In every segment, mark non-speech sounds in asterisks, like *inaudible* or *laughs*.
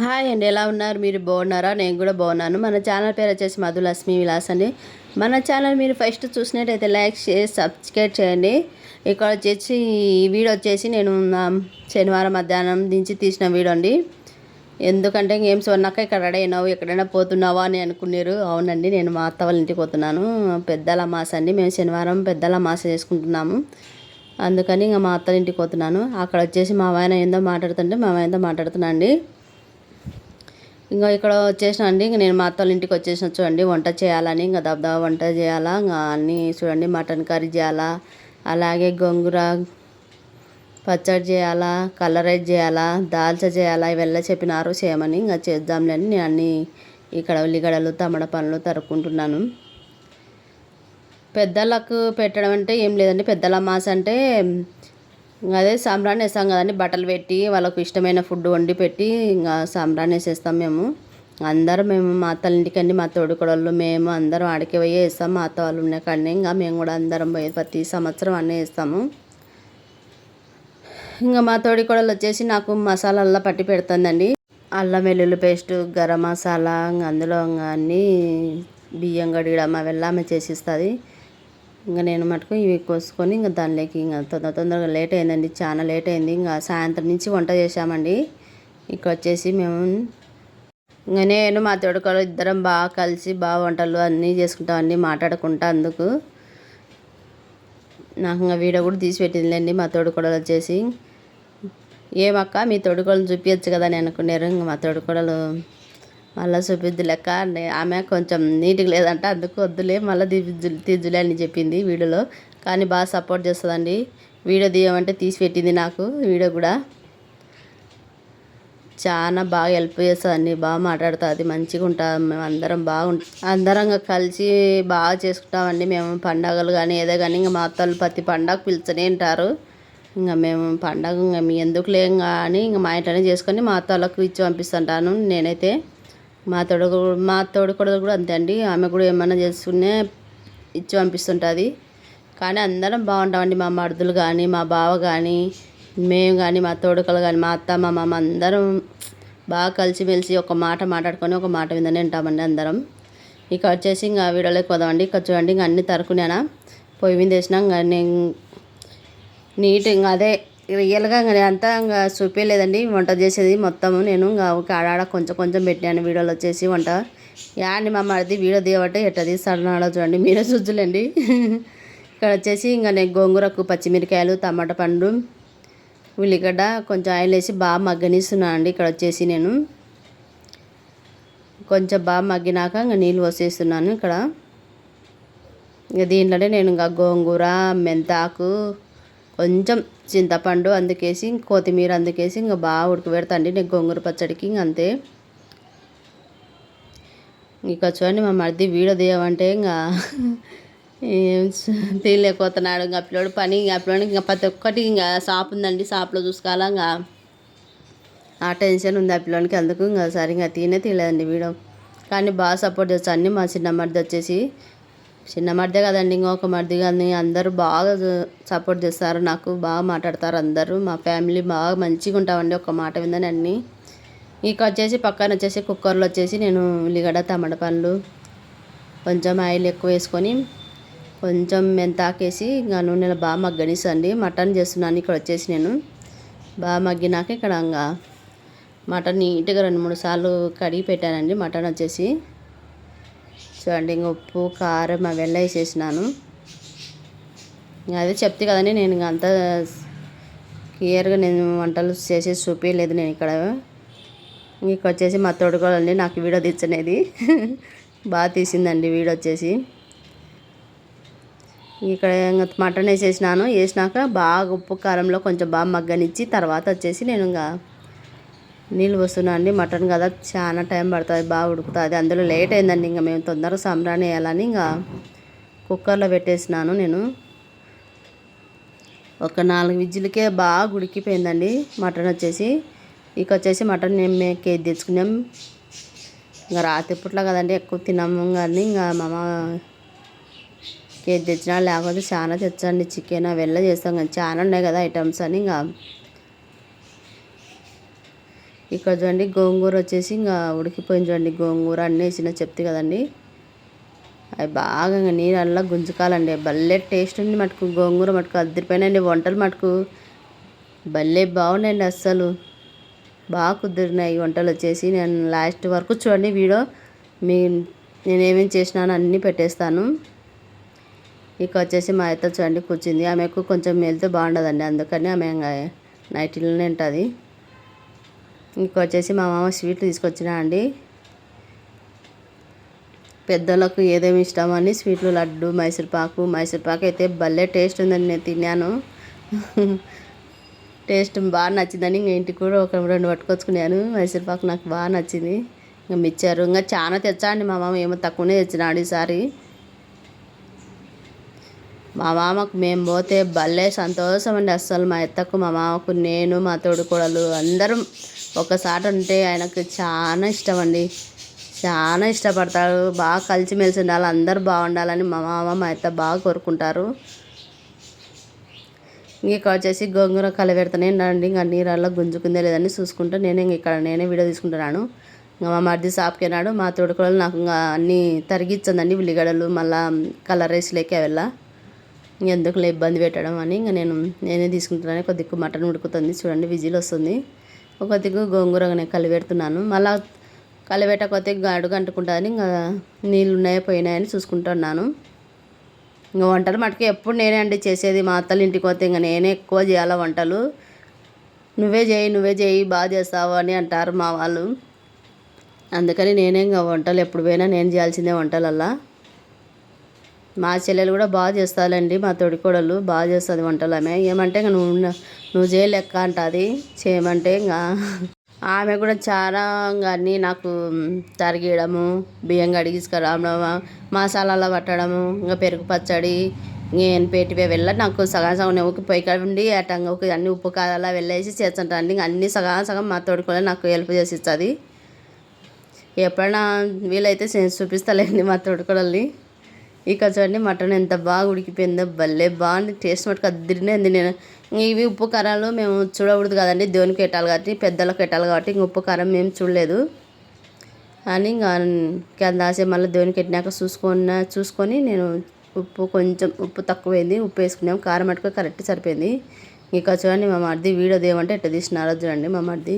Hi అండి ఎలా ఉన్నారు? మీరు బాగున్నారా? నేను కూడా బాగున్నాను. మన ఛానల్ పేరు వచ్చేసి మధులక్ష్మి విలాస్ అండి. మన ఛానల్ మీరు ఫస్ట్ చూసినట్టయితే లైక్ చేసి సబ్స్క్రైబ్ చేయండి. ఇక్కడ వచ్చేసి ఈ వీడియో వచ్చేసి నేను శనివారం మధ్యాహ్నం నుంచి తీసిన వీడియో అండి. ఎందుకంటే ఏం సొన్నాక ఇక్కడ రెడీ అయినావు ఎక్కడైనా పోతున్నావా అని అనుకున్నారు. అవునండి నేను మా అత్త వాళ్ళ ఇంటికి పోతున్నాను. పెద్దల మాస అండి. మేము శనివారం పెద్దల మాస చేసుకుంటున్నాము. అందుకని ఇంకా మా అత్తల ఇంటికి పోతున్నాను. అక్కడ వచ్చేసి మా ఆయన ఏందో మాట్లాడుతుంటే మా ఆయనతో మాట్లాడుతున్నా అండి. ఇంకా ఇక్కడ వచ్చేసిన అండి ఇంక నేను మా అత్తల ఇంటికి వచ్చేసిన చూడండి వంట చేయాలని ఇంకా దబ్దా వంట చేయాలా ఇంకా అన్నీ చూడండి మటన్ కర్రీ చేయాలా అలాగే గోంగూర పచ్చడి చేయాలా కలర్ రైస్ చేయాలా దాల్చ చేయాలా ఇవెల్లా చెప్పినారు చేయమని ఇంకా చేద్దాంలేని నేను అన్నీ ఇక్కడ ఉల్లిగడలు తమడ పనులు తరుక్కుంటున్నాను. పెద్దలకు పెట్టడం అంటే ఏం లేదండి పెద్దల మాస అంటే అదే సాంబ్రాన్ని వేస్తాం కదండి బట్టలు పెట్టి వాళ్ళకు ఇష్టమైన ఫుడ్ వండి పెట్టి ఇంకా సాంబ్రాన్ని వేసేస్తాం మేము. అందరం మేము మా అత్తల ఇంటికండి మా తోడుకొడళ్ళు మేము అందరం ఆడికి పోయి వేస్తాం మా అత్త వాళ్ళు ఉన్న కానీ ఇంకా మేము కూడా అందరం పోయి ప్రతి సంవత్సరం అన్నీ వేస్తాము. ఇంకా మా తోడికొడలు వచ్చేసి నాకు మసాలాల్లో పట్టి పెడుతుందండి. అల్లం వెల్లుల్లి పేస్ట్ గరం మసాలా ఇంకా అందులో ఇంకా అన్నీ బియ్యం గడిగడం అవెల్లా ఆమె చేసిస్తుంది. ఇంకా నేను మటుకు ఇవి కోసుకొని ఇంకా దానిలోకి ఇంకా తొందర తొందరగా లేట్ అయిందండి. చాలా లేట్ అయింది. ఇంకా సాయంత్రం నుంచి వంట చేసామండి ఇక్కడ వచ్చేసి మేము ఇంకా నేను మా తోడుకోలు ఇద్దరం బాగా కలిసి బాగా వంటలు అన్నీ చేసుకుంటామండి మాట్లాడుకుంటా అందుకు. నాకు ఇంకా వీడియో కూడా తీసి పెట్టిందిలేండి మా తోడుకోడలు వచ్చేసి. ఏమక్క మీ తోడుకోడలు చూపించచ్చు కదా అని అనుకున్నారు. ఇంకా మా తోడుకోడలు మళ్ళీ చూపిద్దు లెక్క. ఆమె కొంచెం నీట్గా లేదంట అందుకు వద్దులే మళ్ళీ తీద్దు తీద్దులే అని చెప్పింది వీడియోలో. కానీ బాగా సపోర్ట్ చేస్తుందండి. వీడియో తీయమంటే తీసి పెట్టింది నాకు వీడియో కూడా. చాలా బాగా హెల్ప్ చేస్తుందండి బాగా మాట్లాడుతుంది మంచిగా ఉంటాం మేము అందరం బాగుంటాం అందరం కలిసి బాగా చేసుకుంటామండి. మేము పండగలు కానీ ఏదో కానీ ఇంకా మా అత్తలు ప్రతి పండగ పిలుచనే ఉంటారు. ఇంకా మేము పండగ ఇంకా మీ ఎందుకు లేం కానీ ఇంకా మా ఇంట్లోనే చేసుకొని మా అత్తలకు ఇచ్చి పంపిస్తుంటాను నేనైతే. మా తోడు మా తోడకూడదు కూడా అంతే అండి. ఆమె కూడా ఏమన్నా చేసుకునే ఇచ్చి పంపిస్తుంటుంది. కానీ అందరం బాగుంటామండి. మా మరుదులు కానీ మా బావ కానీ మేము కానీ మా తోడుకలు కానీ మా అత్త మా మామ అందరం బాగా కలిసిమెలిసి ఒక మాట మాట్లాడుకొని ఒక మాట విందనే ఉంటామండి అందరం. ఇక వచ్చేసి ఇంకా వీడియోలోకి పోదామండి. ఇక్కడ చూడండి ఇంకా అన్ని తరుకునేనా? పొయ్యి మీద వేసినా ఇంకా నేను నీట్ ఇంకా అదే రియల్గా ఇంకా అంతా ఇంకా చూపించలేదండి వంట చేసేది మొత్తం నేను ఇంకా ఒక ఆడాడ కొంచెం కొంచెం పెట్టాను వీడియోలో వచ్చేసి వంట. యాండి మా మరిది వీడియో ఎట్టది ఎట్ట తీస్తాడో చూడండి. మీరే చూద్దులేండి. ఇక్కడ వచ్చేసి ఇంకా నేను గోంగూరకు పచ్చిమిరకాయలు టమాటా పండు ఉల్లిగడ్డ కొంచెం ఆయిల్ వేసి బాగా మగ్గనిస్తున్నాను అండి. ఇక్కడ వచ్చేసి నేను. కొంచెం బాగా మగ్గినాక ఇంకా నీళ్ళు పోసేస్తున్నాను ఇక్కడ. ఇక దీంట్లోనే నేను ఇంకా గోంగూర మెంతాకు కొంచెం చింతపండు అందుకేసి కొత్తిమీర అందుకేసి ఇంకా బాగా ఉడకబెడతాండి నేను గోంగూర పచ్చడికి ఇంక అంతే. ఇక చూడండి మా మరిది వీడియో తీయమంటే ఇంకా తీయలేకపోతున్నాడు. ఇంకా పిల్లోడు పని ఇంకా అప్పుడు ఇంకా ప్రతి ఒక్కటి ఇంకా షాప్ ఉందండి. షాప్లో చూసుకోవాలా ఇంకా. ఆ టెన్షన్ ఉంది ఆ పిల్లోనికి. అందుకు ఇంకా సరిగా తీనే తీయలేదండి వీడియో. కానీ బాగా సపోర్ట్ చేస్తాను అన్ని మా చిన్న మరిది వచ్చేసి. చిన్న మరిదే కదండి ఇంకొక మరిది కానీ అందరూ బాగా సపోర్ట్ చేస్తారు నాకు బాగా మాట్లాడతారు అందరూ మా ఫ్యామిలీ బాగా మంచిగా ఉంటామండి ఒక మాట విందని అన్నీ. ఇక వచ్చేసి పక్కన వచ్చేసి కుక్కర్లో వచ్చేసి నేను ఉల్లిగడ్డ టమాటా పండ్లు కొంచెం ఆయిల్ ఎక్కువ వేసుకొని కొంచెం మెంతాకేసి ఇంకా నూనెలో బాగా మగ్గనిసండి మటన్ చేస్తున్నాను ఇక్కడ వచ్చేసి నేను. బాగా మగ్గినాక ఇక్కడ ఇంకా మటన్ నీట్గా రెండు మూడు సార్లు కడిగి పెట్టానండి మటన్ వచ్చేసి. చూడండి ఇంక ఉప్పు కారం అవెల్లా వేసేసినాను. అదే చెప్తే కదండి నేను ఇంక అంతా క్లియర్గా నేను వంటలు చేసేసి చూపించలేదు నేను ఇక్కడ. ఇంక వచ్చేసి మా తోడుకోవాలండి నాకు వీడియో తీర్చనేది. *laughs* బాగా తీసిందండి వీడియో వచ్చేసి. ఇక్కడ ఇంకా మటన్ వేసేసినాను వేసినాక బాగా ఉప్పు కారంలో కొంచెం బాగా మగ్గనిచ్చి తర్వాత వచ్చేసి నేను ఇంకా నీళ్ళు పోస్తున్నా అండి మటన్ కదా చాలా టైం పడుతుంది బాగా ఉడుకుతుంది. అందులో లేట్ అయిందండి ఇంకా మేము తొందరగా సంబరాన్ని వేయాలని ఇంకా కుక్కర్లో పెట్టేసినాను నేను. ఒక నాలుగు విజ్జులకే బాగా ఉడికిపోయిందండి మటన్ వచ్చేసి. ఇక వచ్చేసి మటన్ మేము కేజీ తెచ్చుకున్నాం. ఇంకా రాత్రిపూట్ల కదండి ఎక్కువ తినము కానీ ఇంకా మామ కేజీ తెచ్చినా లేకపోతే చాలా తెచ్చండి చికెన్ అవి వెళ్ళ చేస్తాం కానీ చాలా ఉన్నాయి కదా ఐటమ్స్ అని ఇంకా ఇక్కడ చూడండి గోంగూర వచ్చేసి ఇంకా ఉడికిపోయింది చూడండి. గోంగూర అన్నీ వేసిన చెప్తే కదండి. అవి బాగా ఇంకా నీళ్ళల్లో గుంజుకాలండి. భలే టేస్ట్ ఉంది మటుకు. గోంగూర మటుకు అద్దరిపోయినండి వంటలు మటుకు భలే బాగున్నాయండి అస్సలు. బాగా కుదిరినాయి వంటలు వచ్చేసి. నేను లాస్ట్ వరకు చూడండి వీడియో. మీ నేనేమేమి చేసినాను అన్నీ పెట్టేస్తాను. ఇక వచ్చేసి మా అత్త చూడండి కూర్చుంది. ఆమెకు కొంచెం వెళ్తే బాగుండదండి. అందుకని ఆమె ఇంకా నైటీలోనే ఉంటుంది. ఇంకొచ్చేసి మా మామ స్వీట్లు తీసుకొచ్చినా అండి. పెద్దలకు ఏదేమి ఇష్టమని స్వీట్లు లడ్డు మైసూర్పాకు మైసూర్పాకు అయితే భలే టేస్ట్ ఉందని నేను తిన్నాను. టేస్ట్ బాగా నచ్చిందని ఇంకా ఇంటికి కూడా ఒక రెండు పట్టుకొచ్చుకున్నాను. మైసూర్పాకు నాకు బాగా నచ్చింది. ఇంకా మిచ్చారు. ఇంకా చాలా తెచ్చాండి మా మామ ఏమో తక్కువనే తెచ్చినాడు ఈసారి. మా మామకు మేము పోతే భలే సంతోషం అండి అస్సలు మా ఎత్తకు. మా మామకు నేను మా తోడుకోడలు అందరం ఒకసారి ఉంటే ఆయనకు చాలా ఇష్టం అండి చాలా ఇష్టపడతారు. బాగా కలిసిమెలిసి ఉండాలి. అందరు బాగుండాలని మా మామ మా అత్త బాగా కోరుకుంటారు. ఇక్కడ వచ్చేసి గోంగూర కలబెడతానే అండి ఇంకా నీళ్ళల్లో గుంజుకుందే లేదని చూసుకుంటూ నేను ఇంక ఇక్కడ నేనే వీడియో తీసుకుంటున్నాను. ఇంకా మా మరిది షాప్కి వెళ్ళాడు మా తోడుకోడలు నాకు ఇంకా అన్నీ తరిగిచ్చిందండి. ఉల్లిగడ్డలు మళ్ళీ కలర్ రైస్ లేకే వెళ్ళా ఎందుకులే ఇబ్బంది పెట్టడం అని ఇంకా నేను నేనే తీసుకుంటున్నాను. కొద్దిగా దిక్కు మటన్ ఉడుకుతుంది. చూడండి విజిల్ వస్తుంది. ఒక దిగు గోంగూర కలిపెడుతున్నాను. మళ్ళీ కలిపెట్టకపోతే అడుగు అంటుకుంటుందని ఇంకా నీళ్ళు ఉన్నాయో పోయినాయని చూసుకుంటున్నాను. ఇంకా వంటలు మటుకు ఎప్పుడు నేనే అండి చేసేది. మా అత్తలు ఇంటికి పోతే ఇంకా నేనే ఎక్కువ చేయాలి వంటలు. నువ్వే చేయి నువ్వే చేయి బాగా చేస్తావు అని అంటారు మా వాళ్ళు. అందుకని నేనే ఇంకా వంటలు ఎప్పుడు పోయినా నేను చేయాల్సిందే వంటలల్లా. మా చెల్లెలు కూడా బాగా చేస్తారండి మా తొడికోడలు బాగా చేస్తుంది వంటలు ఆమె. ఏమంటే ఇంకా నువ్వు నువ్వు చేయలేక్క అంటుంది చేయమంటే ఇంకా ఆమె కూడా చాలా అన్నీ నాకు తరిగేయడము బియ్యం కడిగిసుకురావడం మసాలాలో పట్టడము ఇంకా పెరుగు పచ్చడి నేను పేటివే వెళ్ళ. నాకు సగం సగం ఒక పొయ్యి ఉండి అటంగా ఒక అన్ని ఉప్పు కారాలా వెళ్ళేసి చేస్తుంటాను ఇంకా అన్ని సగం సగం మా తోడుకోలే నాకు హెల్ప్ చేసి ఇస్తుంది. ఎప్పుడైనా వీలైతే చూపిస్తలేండి మా తోడుకోడల్ని. ఇక్కడ చూడండి మటన్ ఎంత బాగా ఉడికిపోయిందో భలే బాగుంది. టేస్ట్ మటుకు అద్దరినేంది నేను ఇవి ఉప్పు కారాలు మేము చూడకూడదు కదండి. దేవునికి పెట్టాలి కాబట్టి పెద్దలకు పెట్టాలి కాబట్టి ఇంక ఉప్పు కారం మేము చూడలేదు. అని ఇంకా దాసే మళ్ళీ దేవునికి పెట్టినాక చూసుకున్న చూసుకొని నేను ఉప్పు కొంచెం ఉప్పు తక్కువైంది. ఉప్పు వేసుకున్నాం. కారం మటుకు కరెక్ట్ సరిపోయింది. ఇంకా చూడండి మా మరిది వీడియో దేవంటే ఎట్లా తీసినారో చూడండి మా మరిది.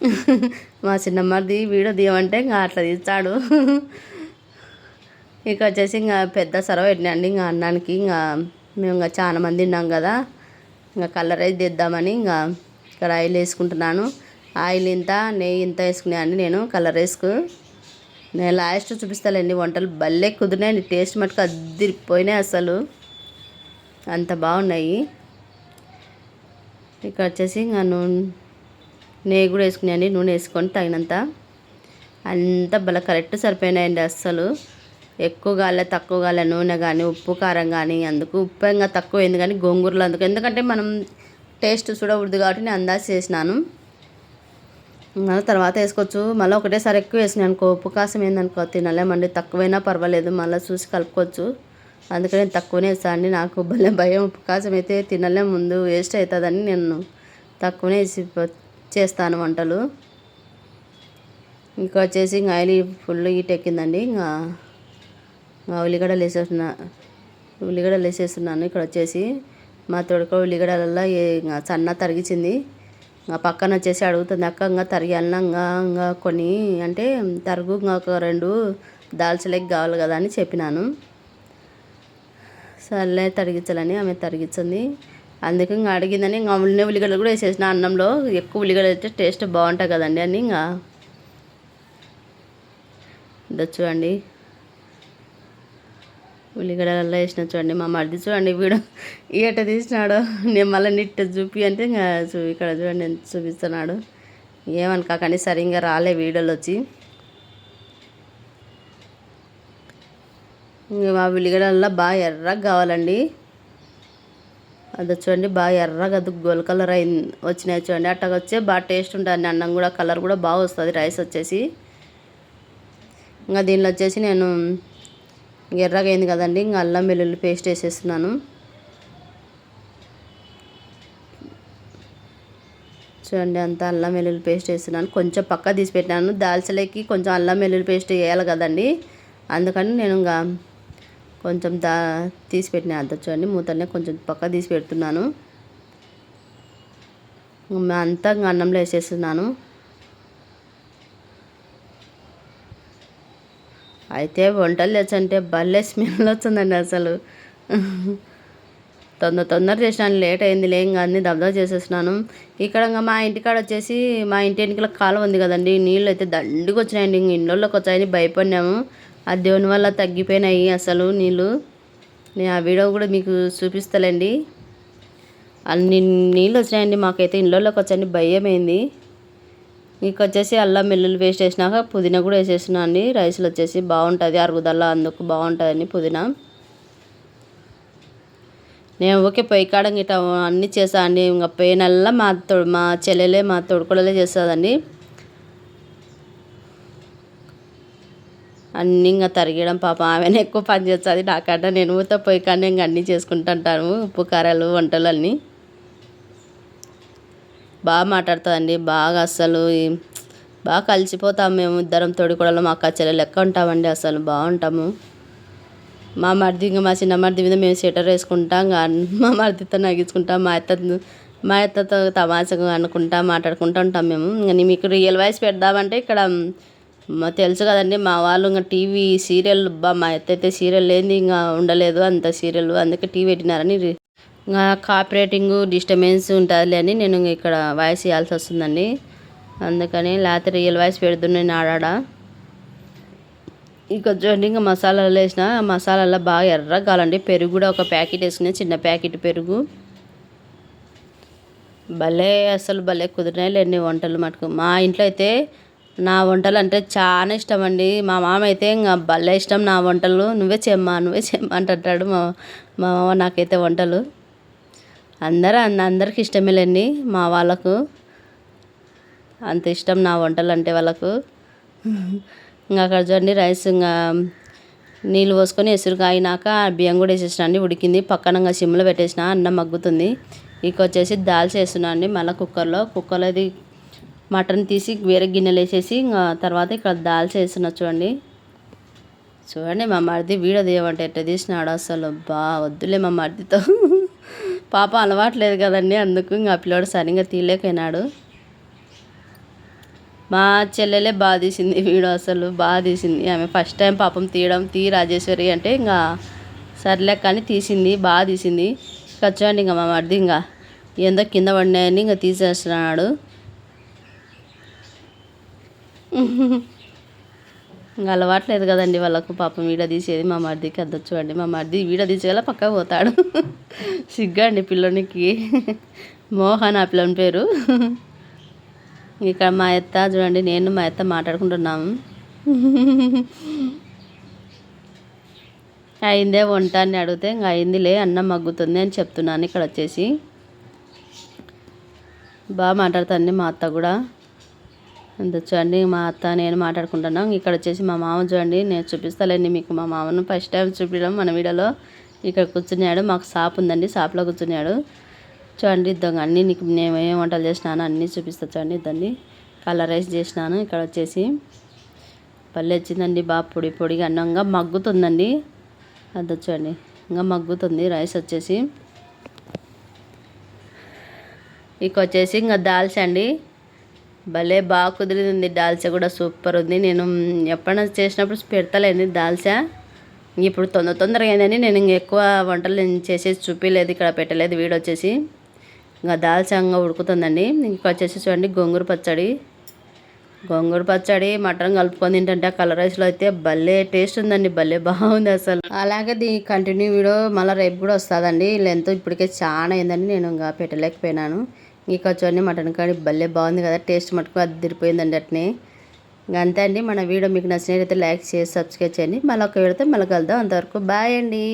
*laughs* మా చిన్న మరిది వీడియో దేవంటే ఇంకా అట్లా తీస్తాడు. *laughs* ఇక వచ్చేసి ఇంకా పెద్ద సరవ పెట్టినండి. ఇంకా అన్నానికి ఇంకా మేము ఇంకా చాలా మంది ఉన్నాం కదా. ఇంకా కలర్ అయితే తెద్దామని ఇంకా ఇక్కడ ఆయిల్ వేసుకుంటున్నాను. ఆయిల్ ఇంత నెయ్యి ఇంత వేసుకున్నాను నేను కలర్ వేసుకు. నేను లాస్ట్ చూపిస్తానండి వంటలు భలే కుదిరినాయి టేస్ట్ మటుకు అద్దరిపోయినాయి అసలు. అంత బాగున్నాయి. ఇక్కడ వచ్చేసి ఇంకా నూనె నెయ్యి కూడా వేసుకున్నాయండి నూనె వేసుకొని తగినంత. అంత భలే కరెక్ట్ సరిపోయినాయండి అస్సలు. ఎక్కువ గాలే తక్కువ కాలే నూనె కానీ ఉప్పు కారం కానీ అందుకు ఉప్పు ఇంకా తక్కువ అయింది కానీ గోంగూరలో అందుకు. ఎందుకంటే మనం టేస్ట్ చూడకూడదు కాబట్టి నేను అందాజ చేసినాను. మళ్ళీ తర్వాత వేసుకోవచ్చు. మళ్ళీ ఒకటేసారి ఎక్కువ వేసినాను అనుకో ఉప్పు కాసం ఏందనుకో తినలేమండి. తక్కువైనా పర్వాలేదు మళ్ళీ చూసి కలుపుకోవచ్చు. అందుకని నేను తక్కువనే వేసాను నాకు భలే భయం ఉప్పు కాసం అయితే తినలే ముందు వేస్ట్ అవుతుందని నేను తక్కువనే వేసి చేస్తాను వంటలు. ఇంకా వచ్చేసి ఇంకా ఆయిల్ ఫుల్ హీట్ ఎక్కిందండి. ఇంకా ఉల్లిగడ్డలు వేసేస్తున్నా ఉల్లిగడ్డలు వేసేస్తున్నాను ఇక్కడ వచ్చేసి. మా తొడక ఉల్లిగడ్డలలో సన్న తరిగించింది ఇంకా పక్కన వచ్చేసి అడుగుతుంది అక్క ఇంకా తరిగాలన్నా ఇంకా ఇంకా కొన్ని అంటే తరుగు ఇంకా ఒక రెండు దాల్చలేక కావాలి కదా అని చెప్పినాను. సర్లే తరిగించాలని ఆమె తరిగించింది అందుకే ఇంకా అడిగిందని ఇంకా ఉల్లిగడ్డలు కూడా వేసేసిన అన్నంలో. ఎక్కువ ఉల్లిగడ్డ అయితే టేస్ట్ బాగుంటుంది కదండి అని ఇంకా చూడండి. ఉల్లిగడ్డలలో వేసిన చూడండి మా మరిది చూడండి వీడు ఈట తీసినాడు. నేను మళ్ళీ నిట్ట చూపి అంటే ఇంకా ఇక్కడ చూడండి ఎంత చూపిస్తున్నాడు. ఏమనుకాకండి సరిగ్గా రాలే వీడియోలు వచ్చి. మా ఉల్లిగడలలో బాగా ఎర్రగా కావాలండి. అది చూడండి బాగా ఎర్రగా అది గోల్ కలర్ అయింది వచ్చినాయి చూడండి. అట్టగా వచ్చే బాగా టేస్ట్ ఉంటుంది అన్నం కూడా కలర్ కూడా బాగా వస్తుంది. రైస్ వచ్చేసి. ఇంకా దీనిలో వచ్చేసి నేను ఎర్రగా అయింది కదండి ఇంకా అల్లం వెల్లుల్లి పేస్ట్ వేసేస్తున్నాను. చూడండి అంత అల్లం వెల్లుల్లి పేస్ట్ వేస్తున్నాను. కొంచెం పక్క తీసి పెట్టినాను దాల్చలేకి కొంచెం అల్లం వెల్లుల్లి పేస్ట్ వేయాలి కదండి. అందుకని నేను ఇంకా కొంచెం దా తీసి పెట్టిన. అంత చూడండి మూతనే కొంచెం పక్క తీసి పెడుతున్నాను. అంతా ఇంకా అన్నంలో వేసేస్తున్నాను. అయితే వంటలు తెచ్చంటే భలే స్మెల్ వచ్చిందండి అసలు. తొందర తొందర చేసినాను లేట్ అయింది లేం కానీ దబ్దా చేసేసినాను ఇక్కడ ఇంకా మా ఇంటికాడ వచ్చేసి మా ఇంటి వెనుకల కాలం ఉంది కదండి నీళ్ళు అయితే దండిగా వచ్చినాయండి ఇంక ఇండ్లలోకి వచ్చాయని భయపడినాము. ఆ దేవుని వల్ల తగ్గిపోయినాయి అసలు నీళ్ళు. నేను ఆ వీడియో కూడా మీకు చూపిస్తలేండి. అన్ని నీళ్ళు వచ్చినాయండి మాకైతే ఇండ్లలోకి వచ్చాయని భయమైంది. ఇంక వచ్చేసి అల్లం వెల్లుల్లి పేస్ట్ వేసినాక పుదీనా కూడా వేసేసినా అండి. రైస్లో వచ్చేసి బాగుంటుంది అరుగుదల అందుకు బాగుంటుందండి పుదీనా. నేను ఓకే పొయ్యి కాడ గిట్ట అన్నీ చేసా అండి. ఇంకా పోయినల్లా మా తోడు మా చెల్లెలే మా తోడుకోడలే చేస్తుందండి. అన్నీ ఇంకా తరిగడం పాప ఆమెనే ఎక్కువ పని చేస్తుంది. నాకంటే నేను ఊతో పొయ్యి కాడ ఇంకా అన్నీ చేసుకుంటుంటాను ఉప్పు కారాలు వంటలు అన్నీ బాగా మాట్లాడుతుందండి. బాగా అస్సలు బాగా కలిసిపోతాం మేము ఇద్దరం తోడికోడలు మా అక్క చెల్లెలు లెక్క ఉంటామండి అసలు బాగుంటాము. మా మరిది ఇంకా మా చిన్న మరిది మీద మేము స్వెటర్ వేసుకుంటాం మా మరిదితో నగించుకుంటాం మా అత్త మా అత్తతో తమాషగా అనుకుంటా మాట్లాడుకుంటూ ఉంటాం మేము. ఇంకా మీకు రియల్ వాయిస్ పెడదామంటే ఇక్కడ తెలుసు కదండి మా వాళ్ళు ఇంకా టీవీ సీరియల్ బా మా అత్త అయితే సీరియల్ లేని ఇంకా ఉండలేదు అంత సీరియల్ అందుకే టీవీ పెట్టినారని కాపరేటింగ్ డిస్టర్బెన్స్ ఉంటుంది అని నేను ఇక్కడ వాయిస్ ఇవ్వాల్సి వస్తుందండి. అందుకని లేకపోతే రియల్ వాయిస్ పెడుతున్నాను ఆడాడ ఇక చూడండి ఇంకా మసాలాలు వేసిన మసాలాలో బాగా ఎర్రగా కావాలండి. పెరుగు కూడా ఒక ప్యాకెట్ వేసుకునే చిన్న ప్యాకెట్ పెరుగు. భలే అసలు భలే కుదిరినాయిలేండి వంటలు మటుకు. మా ఇంట్లో అయితే నా వంటలు అంటే చాలా ఇష్టం అండి. మా మామ అయితే ఇంకా భలే ఇష్టం నా వంటలు. నువ్వే చెమ్మా నువ్వే చెమ్మా అంటాడు మా మా మామ నాకైతే వంటలు. అందరూ అందరికి ఇష్టమేలేండి మా వాళ్ళకు. అంత ఇష్టం నా వంటలు అంటే వాళ్ళకు. ఇంకా అక్కడ చూడండి రైస్ ఇంకా నీళ్ళు పోసుకొని ఎసురు కాయినాక బియ్యం కూడా వేసేసిన అండి ఉడికింది. పక్కన ఇంకా సిమ్లో పెట్టేసిన అన్నం మగ్గుతుంది. ఇక వచ్చేసి దాల్చి వేస్తున్నా అండి మళ్ళీ కుక్కర్లో. కుక్కర్లో అది మటన్ తీసి వేరే గిన్నెలు వేసేసి ఇంకా తర్వాత ఇక్కడ దాల్చి వేస్తున్నా చూడండి. చూడండి మా మరిది వీడియో తీయమంటే ఎట్ట తీసినాడు అసలు బా వద్దులే మా మరిదితో. పాప అలవాట్లేదు కదండి అందుకు ఇంకా పిల్లోడు సరిగ్గా తీయలేకపోయినాడు. మా చెల్లెలే బాగా తీసింది వీడు అసలు బాగా తీసింది. ఆమె ఫస్ట్ టైం పాపం తీయడం తీ రాజేశ్వరి అంటే ఇంకా సర్లే కానీ తీసింది బాగా తీసింది. ఖర్చండి ఇంకా మా మరిది ఇంకా ఏందో కింద పడినాయని ఇంకా తీసేస్తున్నాడు. ఇంకా అలవాట్లేదు కదండి వాళ్ళకు. పాపం వీడియో తీసేది మా మర్దికి అద్దొచ్చు చూడండి మా మరిది వీడియో తీసేలా పక్క పోతాడు. సిగ్గా అండి పిల్లోనికి. మోహన్ ఆ పిల్లని పేరు. ఇక్కడ మా అత్త చూడండి నేను మా అత్త మాట్లాడుకుంటున్నాము అయిందే వంట అని అడిగితే ఇంకా అయిందిలే అన్నం మగ్గుతుంది అని చెప్తున్నాను. ఇక్కడ వచ్చేసి. బాగా మాట్లాడుతుంది మా అత్త కూడా. అంత చూడండి మా అత్త నేను మాట్లాడుకుంటున్నాం. ఇక్కడ వచ్చేసి మా మామ చూడండి నేను చూపిస్తాలేండి మీకు. మా మామను ఫస్ట్ టైం చూపించడం మన వీడియోలో. ఇక్కడ కూర్చున్నాడు మాకు షాప్ ఉందండి షాప్లో కూర్చున్నాడు. చూడండి ఇద్దాం అన్నీ నీకు నేను ఏం వంటలు చేసినాను అన్నీ చూపిస్తా చూడండి ఇద్దండి. కలర్ రైస్ చేసినాను ఇక్కడ వచ్చేసి పల్లె వచ్చిందండి బాగా పొడి పొడిగా అన్నంగా మగ్గుతుందండి. అది చూడండి ఇంకా మగ్గుతుంది రైస్ వచ్చేసి. ఇక వచ్చేసి ఇంకా దాల్చండి భలే బాగా కుదిరింది దాల్చా కూడా సూపర్ ఉంది. నేను ఎప్పుడైనా చేసినప్పుడు పెడతలేండి దాల్చా. ఇప్పుడు తొందర తొందరగా అయిందని నేను ఇంక ఎక్కువ వంటలు నేను చేసేసి చూపించలేదు ఇక్కడ పెట్టలేదు వీడు వచ్చేసి. ఇంకా దాల్చంగా ఉడుకుతుందండి. ఇంకా వచ్చేసి చూడండి గోంగూర పచ్చడి. గోంగూర పచ్చడి మటన్ కలుపుకొని తింటుంటే కలర్ రైస్లో అయితే భలే టేస్ట్ ఉందండి భలే బాగుంది అసలు. అలాగే దీని కంటిన్యూ వీడియో మళ్ళీ రేపు కూడా వస్తుందండి. లెంత్ ఇప్పటికే చాలా అయిందండి నేను ఇంకా పెట్టలేకపోయినాను. ఇంకా చూడండి మటన్ కర్రీ భలే బాగుంది కదా టేస్ట్ మటుకు అది అట్నే. ఇంకా అంతే అండి మన వీడియో మీకు నచ్చినట్లయితే లైక్ చేసి సబ్స్క్రైబ్ చేయండి. మళ్ళీ ఒక వీడితే మళ్ళీ కలుద్దాం. అంతవరకు బాయ్ అండి.